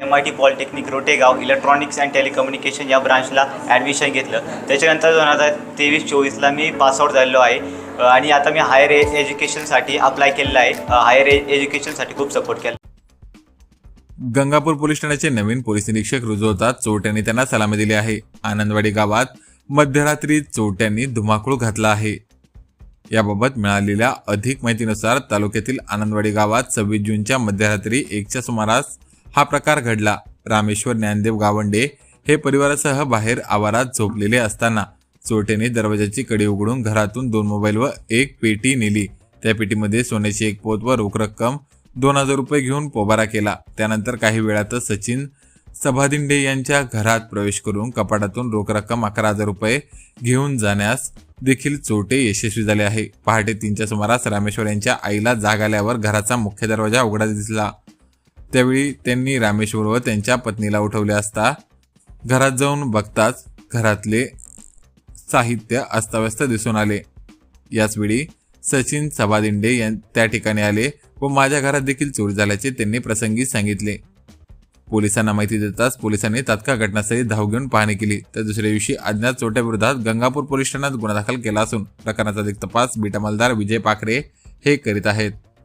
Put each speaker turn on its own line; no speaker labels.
M I T polytechnic Rotegaon electronics and telecommunication या ब्रांचला admission घेतलं. त्याच्यानंतर दोन हजार तेवीस चोवीसला मी पासआउट झालेलो आहे. आणि आता मी हायर ए एज्युकेशनसाठी अप्लाय केलेलं आहे. हायर ए एज्युकेशनसाठी खूप सपोर्ट केला.
गंगापूर पोलीस ठाण्याचे नवीन पोलीस निरीक्षक रुजू होतात चोरट्यांनी त्यांना सलामी दिली आहे. आनंदवाडी गावात मध्यरात्री चोरट्यांनी धुमाकूळ घातला आहे. याबाबत मिळालेल्या अधिक माहितीनुसार तालुक्यातील आनंदवाडी गावात सव्वीस जूनच्या मध्यरात्री एकच्या सुमारास हा प्रकार घडला. रामेश्वर ज्ञानदेव गावंडे हे परिवारासह बाहेर आवारात झोपलेले असताना चोरट्याने दरवाजाची कडी उघडून घरातून दोन मोबाईल व एक पेटी नेली. त्या पेटीमध्ये सोन्याची एक पोत व रोख रक्कम दोन हजार रुपये घेऊन पोबारा केला. त्यानंतर काही वेळातच सचिन सभादिंडे यांच्या घरात प्रवेश करून कपाटातून रोख रक्कम अकरा हजार रुपये घेऊन जाण्यास देखील चोटे यशस्वी झाले आहे. पहाटे तीनच्या सुमारास रामेश्वर यांच्या आईला जाग आल्यावर घराचा मुख्य दरवाजा उघडा दिसला. त्यावेळी त्यांनी रामेश्वर व त्यांच्या पत्नीला उठवले असता घरात जाऊन बघताच घरातले साहित्य अस्ताव्यस्त दिसून आले. याचवेळी सचिन सभादिंडे यां त्या ठिकाणी आले व माझ्या घरात देखील चोरी झाल्याचे त्यांनी प्रसंगी सांगितले. पोलिसांना माहिती देताच पोलिसांनी तात्काळ घटनास्थळी धाव घेऊन पाहणी केली. तर दुसऱ्या दिवशी अज्ञात चोट्याविरोधात गंगापूर पोलीस ठाण्यात गुन्हा दाखल केला असून प्रकरणाचा अधिक तपास बीटा मलदार विजय पाखरे हे करीत आहेत.